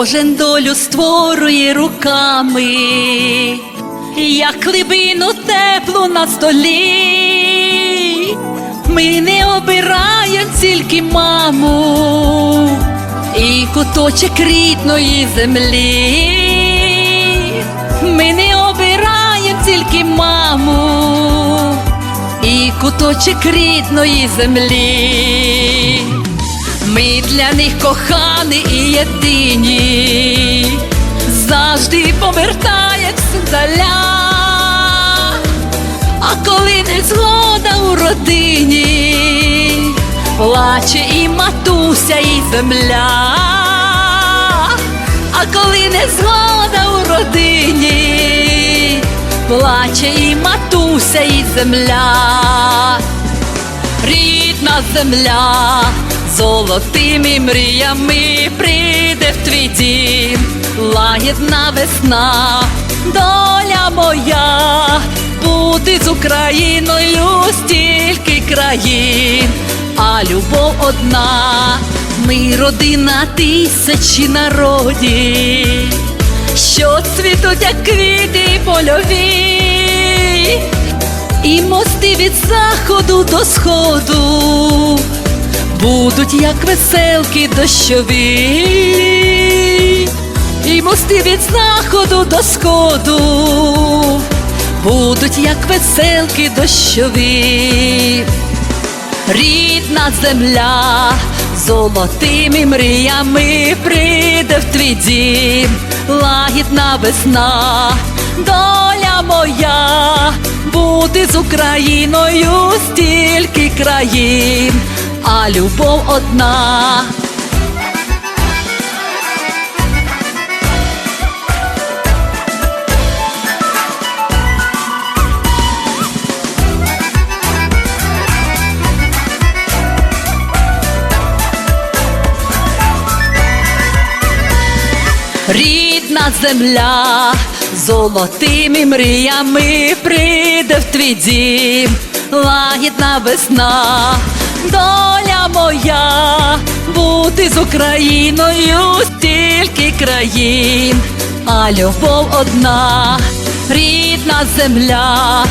Кожен долю створює руками, як хлібину теплу на столі. Ми не обираємо тільки маму і куточок рідної землі. Ми не обираємо тільки маму і куточок рідної землі. Ми для них кохані і єдині, завжди повертаємося здаля. А коли не згода у родині, плаче і матуся, і земля. А коли не згода у родині, плаче і матуся, і земля рідна земля, золотими мріями прийде в твій дім, лагідна весна, доля моя, бути з Україною стільки країн, а любов одна, ми родина тисячі народів, що цвітуть, як квіти польові і мости від заходу до сходу будуть як веселки дощові, і мости від заходу до сходу будуть як веселки дощові. Рідна земля золотими мріями прийде в твій дім, лагідна весна, доля моя, бути з Україною стільки країн, а любов одна. Рідна земля золотими мріями прийде в твій дім, лагідна весна, доля моя, бути з Україною стільки країн, а любов одна, рідна земля,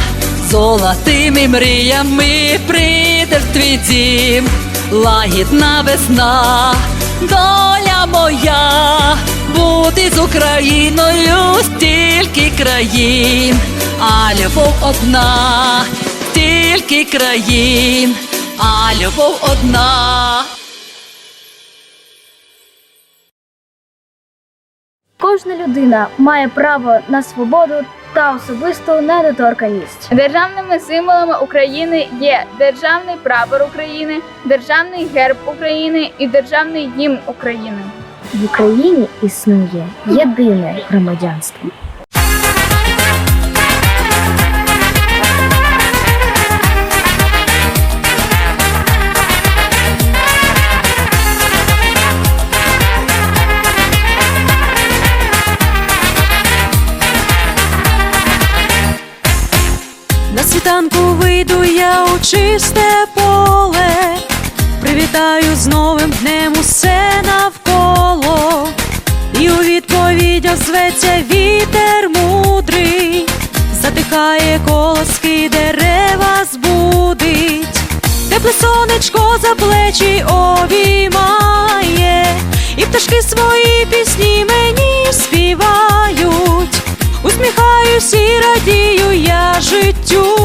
золотими мріями прийде в твій дім, лагідна весна, доля моя, бути з Україною стільки країн, а любов одна, стільки країн, а любов одна. Кожна людина має право на свободу та особисту недоторканність. Державними символами України є державний прапор України, державний герб України і державний гімн України. В Україні існує єдине громадянство. Світанку вийду я у чисте поле, привітаю з новим днем усе навколо, і у відповідь озветься вітер мудрий, затихає колоски, дерева збудить, тепле сонечко за плечі обіймає, і пташки свої пісні мені Усміхаюсь і радію я життю,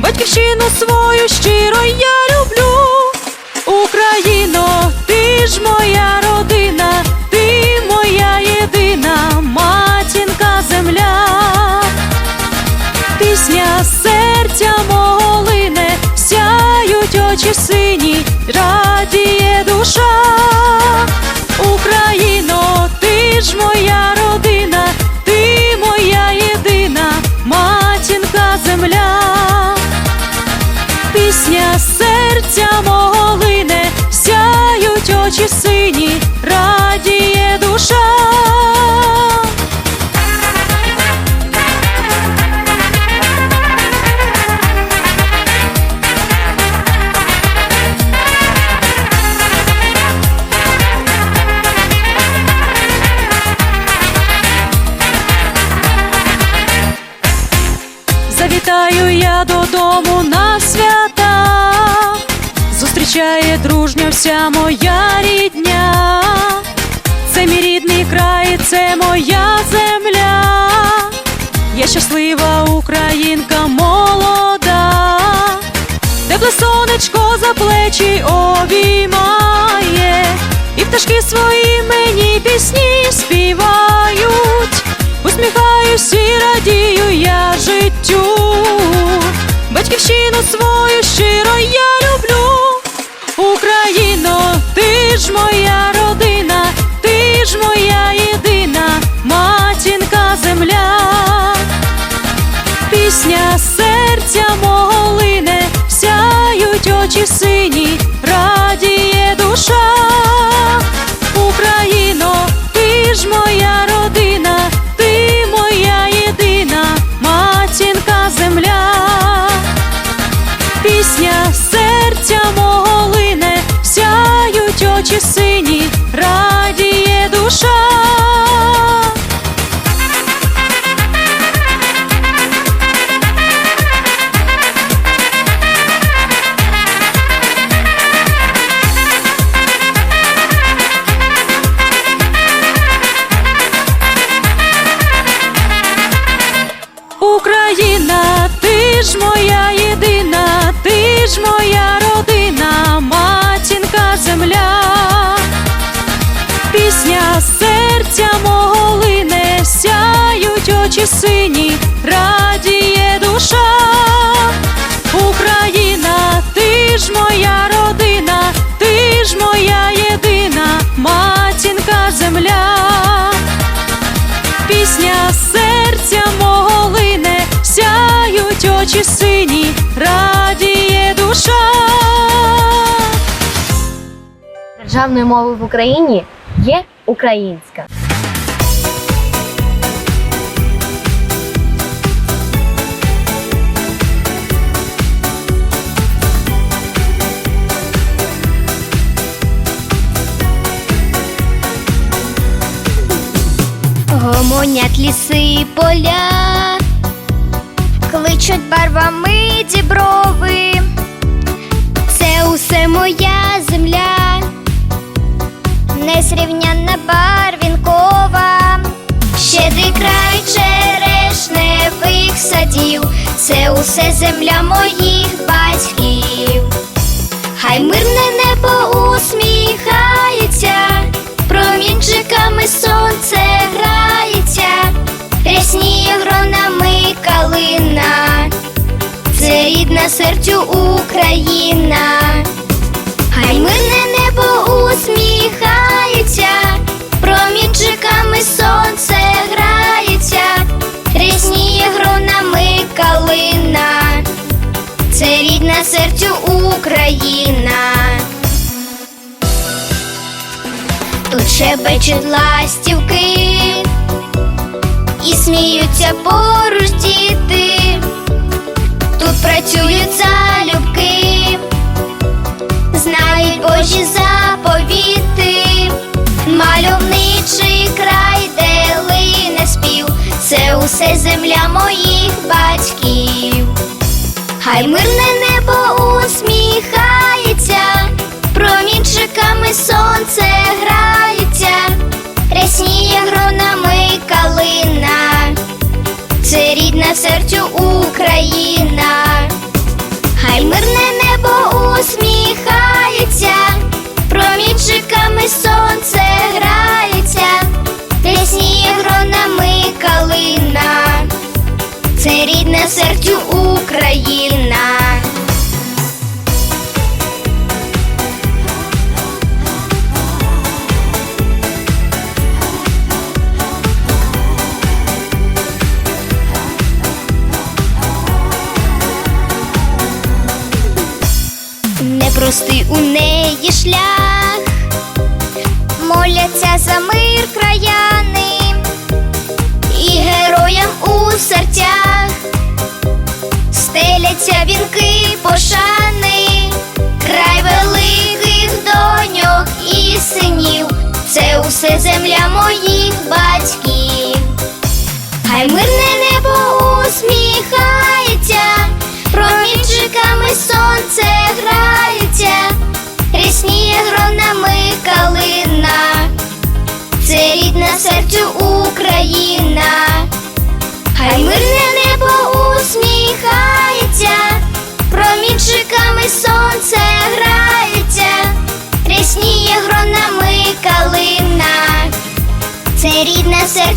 батьківщину свою щиро я люблю. Щаслива українка молода, тепле сонечко за плечі обіймає, і пташки свої мені пісні співають. Усміхаюсь і радію я життю, батьківщину свою щиро я Державною мовою в Україні є українська. Гомонять ліси і поля, кличуть барвами діброви, це усе моя земля, незрівнянна барвінкова, щедрий край черешневих садів, це усе земля моїх батьків. Хай мирне небо усміхається, промінчиками сонце грається, рясніє гронами калина, це рідна серцю Україна. Калина. Це рідна серцю Україна. Тут шебечуть ластівки і сміються поруч діти. Тут працюють залюбки, знають Божі заповіти, мальовничий край, де лине спів, це усе земля моїх батьків. Хай мирне небо усміхається, промінчиками сонце грається, рясніє гронами калина, це рідна серцю Україна. Хай мирне небо усміхається, промінчиками сонце грається, рясніє гронами калина. Це рідне серцю Україна. Непростий у неї дзвінки пошани, край великих доньок і синів. Це усе земля моїх батьків. Хай мирне небо усміхається, промінчиками сонце грається, рісніє гронами калина. Це рідна серцю Україна. Хай мирне небо усміхається.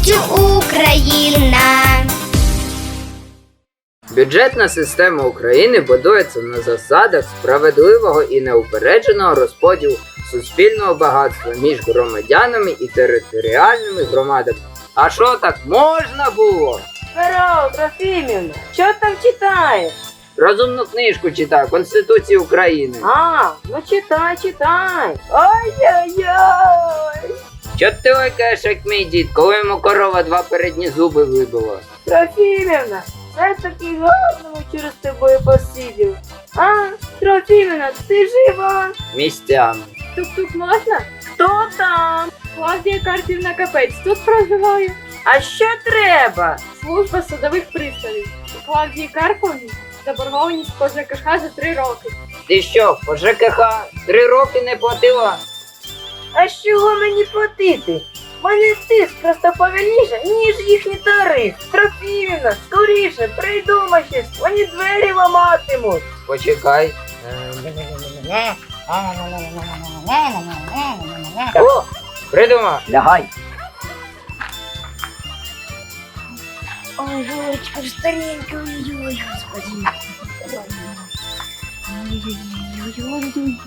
Рідна Україна. Бюджетна система України будується на засадах справедливого і неупередженого розподілу суспільного багатства між громадянами і територіальними громадами. А що так можна було? Здорово, Трофімівна, що там читаєш? Розумну книжку читаю Конституції України. А, ну читай, читай. Ой-ой-ой. Що ти лайкаєш, як мій дід, коли йому корова два передні зуби вибила? Трофімівна, я такий гарному через тобою посидів. А, Трофімівна, ти жива? Місцями. Тук-тук можна? Хто там? Клавдія Карпівна Капець тут проживає. А що треба? Служба судових приставів. У Клавдії Карповні заборгованість по ЖКХ за три роки. Ти що, по ЖКХ три роки не платила? А з чого мені платити? Мене тиск просто повільніше, ніж їхній тариф. Трофімівна, скоріше, придумай щось, вони двері ламатимуть. Почекай. О, придумав. Лягай. Ой, Вовочка, ж старенька, ой-ой, господи. Ой-ой-ой-ой-ой.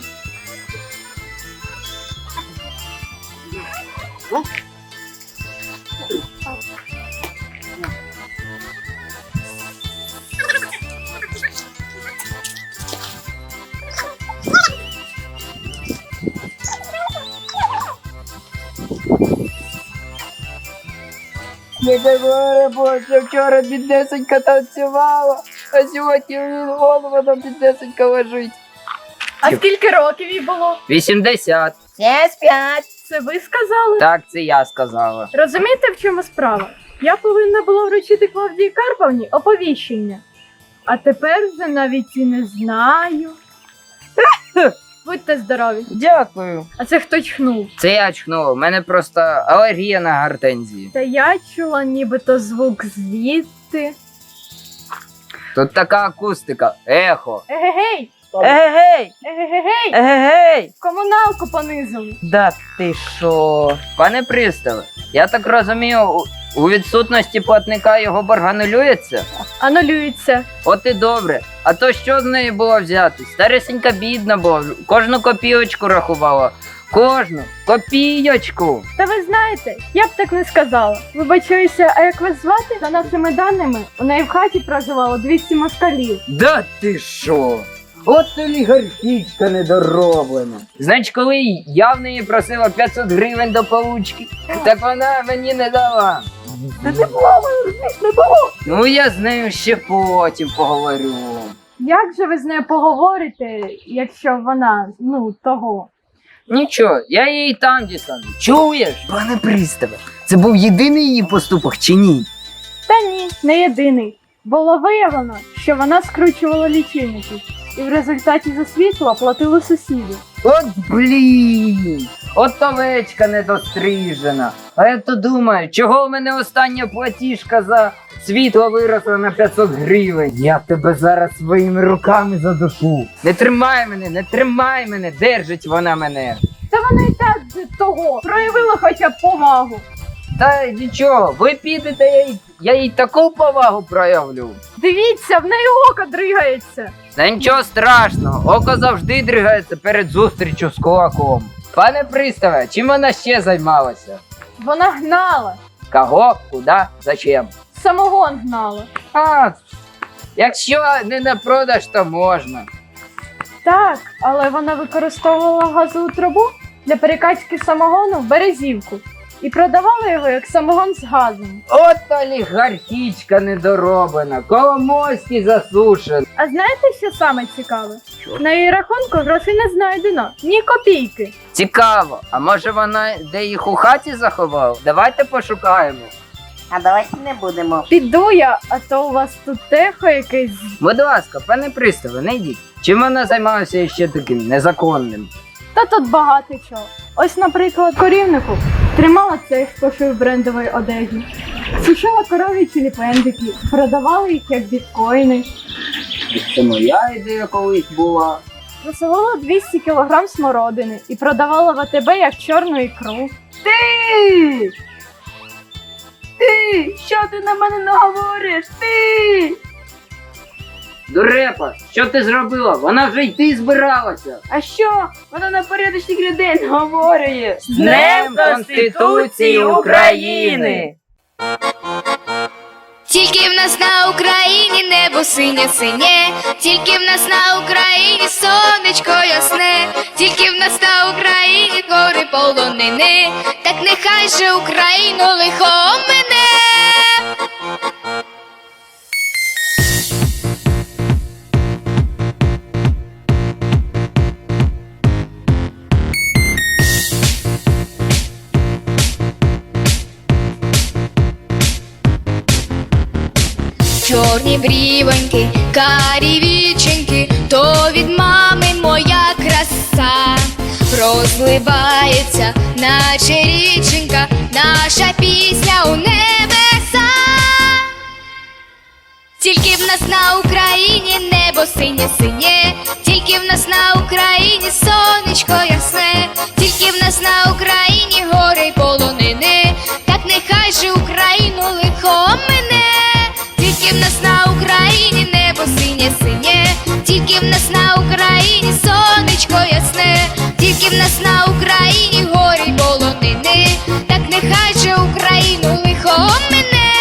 Не говори, боже, вчора біднесенька танцювала, а сьогодні голову на біднесенька лежить. А скільки років їй було? 80. Це ви сказали? Так, це я сказала. Розумієте, в чому справа? Я повинна була вручити Клавдії Карповні оповіщення. А тепер вже навіть і не знаю. Будьте здорові. Дякую. А це хто чхнув? Це я чхнув, у мене просто алергія на гортензії. Та я чула нібито звук звідти. Тут така акустика, ехо. Егегей! Егей, Егегей! егей. Комуналку понизили. Да ти що? Пане приставе, я так розумію, у- у відсутності платника його борг анулюється? Анулюється. От і добре. А то що з неї було взяти? Старесенька бідна була, кожну копійочку рахувала. Кожну копійочку. Та ви знаєте, я б так не сказала. Вибачаюся, а як вас звати? За нашими даними, у неї в хаті проживало 200 москалів. Да ти що? От олігархічка недороблена. Значить, коли я в неї просила 500 гривень до получки, так вона мені не дала. Та ти не було. Ну я з нею ще потім поговорю. Як же ви з нею поговорите, якщо вона, ну, того? Нічого, я її там дістану. Чуєш? Пане приставе, це був єдиний її поступок чи ні? Та ні, не єдиний. Було виявлено, що вона скручувала лічильники, і в результаті за світло платили сусіди. От блін! От овечка недострижена. А я то думаю, чого в мене остання платіжка за світло виросла на 500 гривень? Я тебе зараз своїми руками задушу. Не тримай мене, не тримай мене, держить вона мене. Та вона і так же того проявила хоча б повагу. Та нічого, ви підете, я їй, я їй таку повагу проявлю. Дивіться, в неї око дригається. Та нічого страшного, око завжди дригається перед зустрічю з кулаком. Пане приставе, чим вона ще займалася? Вона гнала, Кого, куди, зачем? самогон гнала. А, якщо не на продаж, то можна. Так, але вона використовувала газову трубу для перекачки самогону в березівку і продавала його як самогон з газом. От олігархічка недороблена, коломойський засушений. А знаєте, що саме цікаве? На її рахунку грошей не знайдено, ні копійки. Цікаво, а може вона де їх у хаті заховала? Давайте пошукаємо. А давайте не будемо. Піду я, а то у вас тут техо якесь. Будь ласка, пане приставе, не йдіть. Чим вона займалася ще таким незаконним? Та тут багато чого. Ось, наприклад, корівнику тримала цех пошив брендової одежі, сушила коров'ячі ліпендики, продавала їх як біткоїни. Це моя ідея колись була. насилала 200 кг смородини і продавала в АТБ як чорну ікру. Ти! Ти! Що ти на мене наговориш? Ти! Дурепа, що ти зробила? Вона вже йти збиралася. А що? Вона на порядочних людей говорить. З Днем Конституції України! Тільки в нас на Україні небо синє синє, тільки в нас на Україні сонечко ясне, тільки в нас на Україні гори полонини, так нехай же Україну лихо мене. Чорні брівоньки, карі віченьки, то від мами моя краса. Розливається, наче річенька, наша пісня у небеса. Тільки в нас на Україні небо синє синє, тільки в нас на Україні сонечко ясне, тільки в нас на Україні гори й полонини, так нехай же Україну лихо мене, тільки в нас на Україні небо синє синє, тільки в нас на Україні сонечко ясне, тільки в нас на Україні горі полонини, так нехай же Україну лихо мене.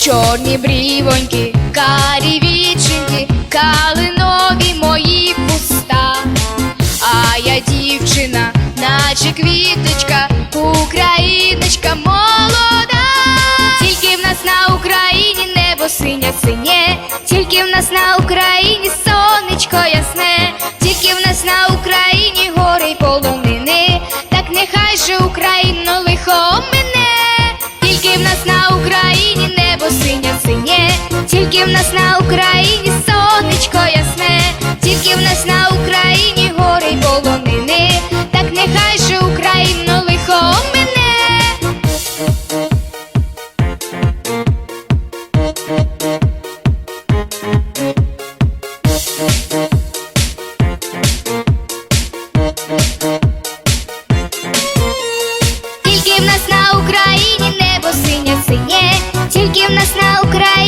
Чорні брівоньки, карі віченьки, калинові синє синє, тільки в нас на Україні сонечко ясне, тільки в нас на Україні гори й полонини, так нехай же Україно лихо мене. Тільки в нас на Україні небо синє синє, тільки в нас на Україні сонечко ясне, тільки в нас на Україні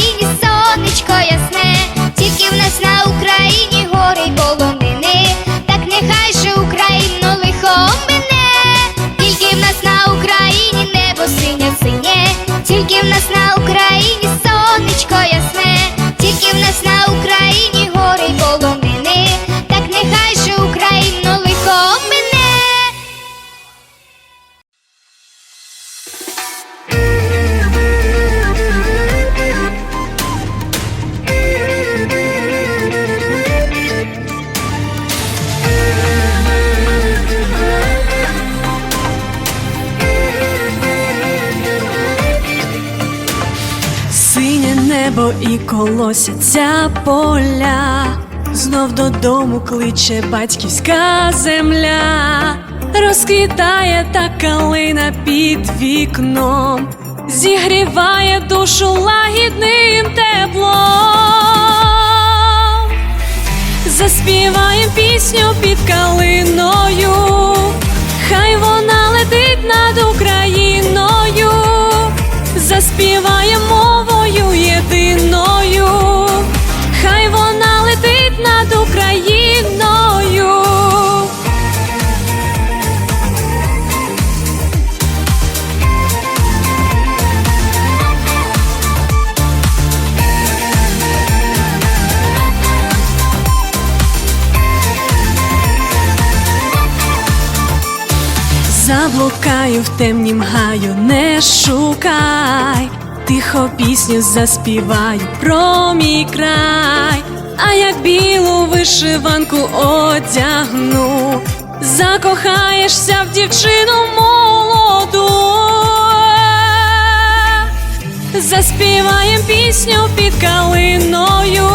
знов додому кличе батьківська земля, розквітає та калина під вікном, зігріває душу лагідним теплом. Заспіваєм пісню під калиною, хай вона летить над Україною, заспіваєм мовою Заблукаю в темнім гаю, не шукай, тихо пісню заспіваю про мій край, а як білу вишиванку одягну, закохаєшся в дівчину молоду. Заспіваєм пісню під калиною,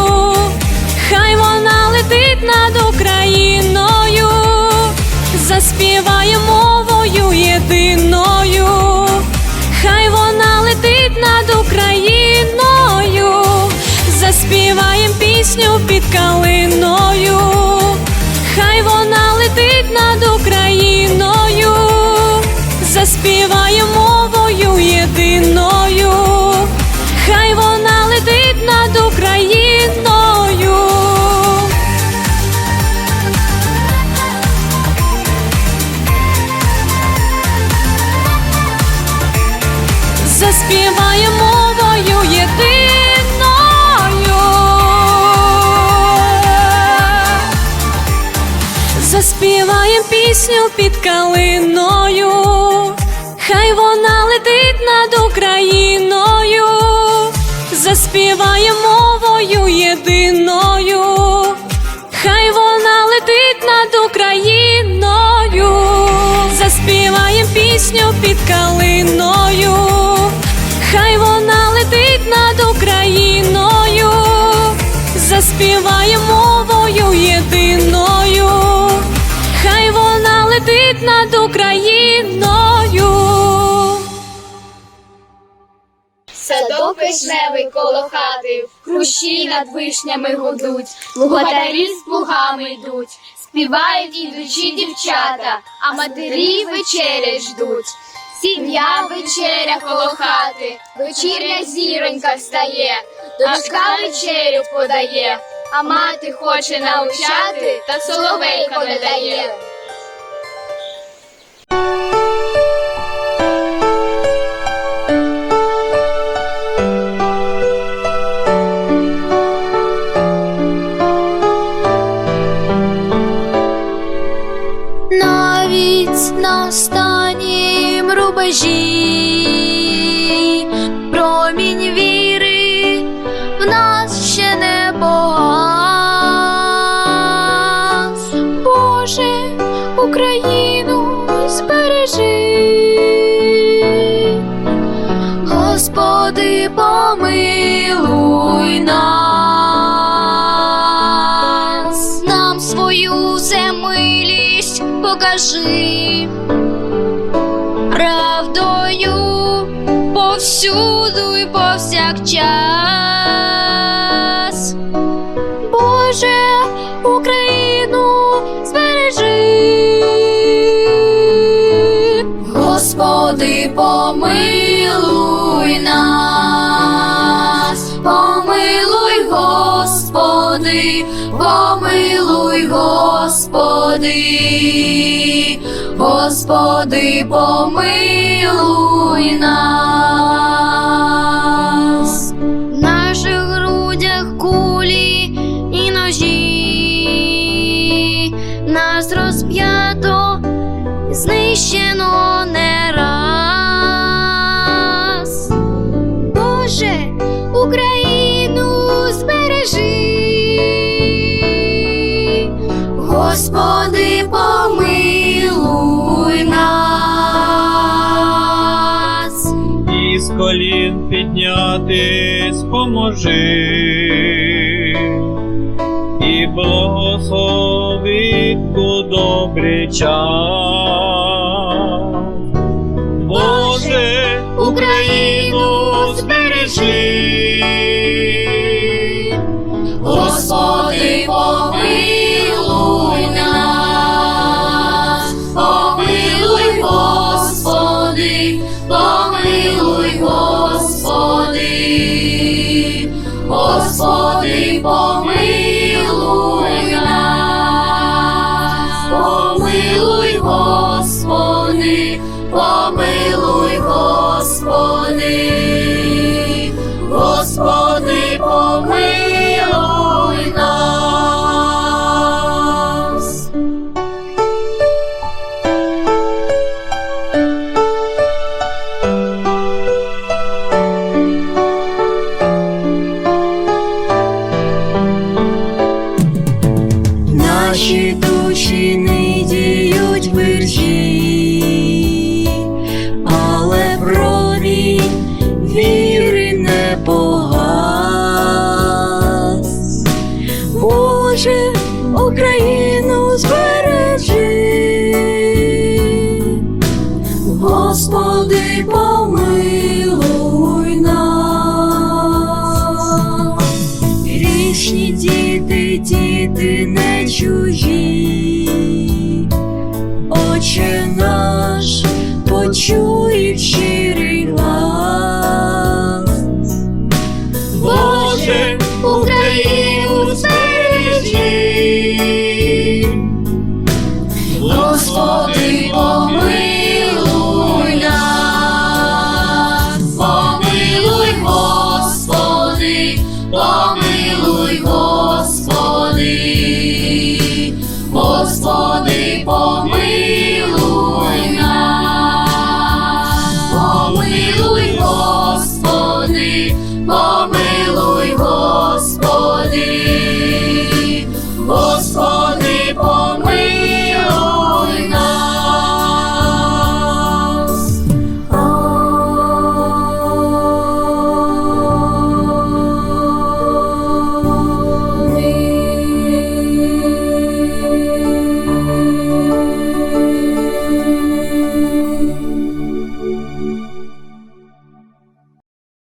хай вона летить над Україною, заспіває мовою єдиною, хай вона летить над Україною, заспіваєм пісню під калиною. Пісню під калиною, хай вона летить над Україною, заспіваєм мовою єдиною, хай вона летить над Україною, заспіваєм пісню під калиною, хай вона летить над Україною, заспіваєм мовою єдиною, над Україною. Садок вишневий коло хати, хрущі над вишнями гудуть, лугатарі з плугами йдуть, співають ідучі дівчата, а матері вечеря ждуть. Сім'я вечеря коло хати, вечірня зіронька встає, дочка вечерю подає, а мати хоче навчати, та соловейко не дає. Навіть на останнім рубежі, покажи правдою повсюду і повсякчас. Боже, Україну збережи. Господи, помилуй нас, Помилуй, Господи, Господи, помилуй нас. Колін споможи поможи і благослови у добрий час. Боже, Україну збережи. Помилуй нас, помилуй, Господи, помилуй, Господи, 许多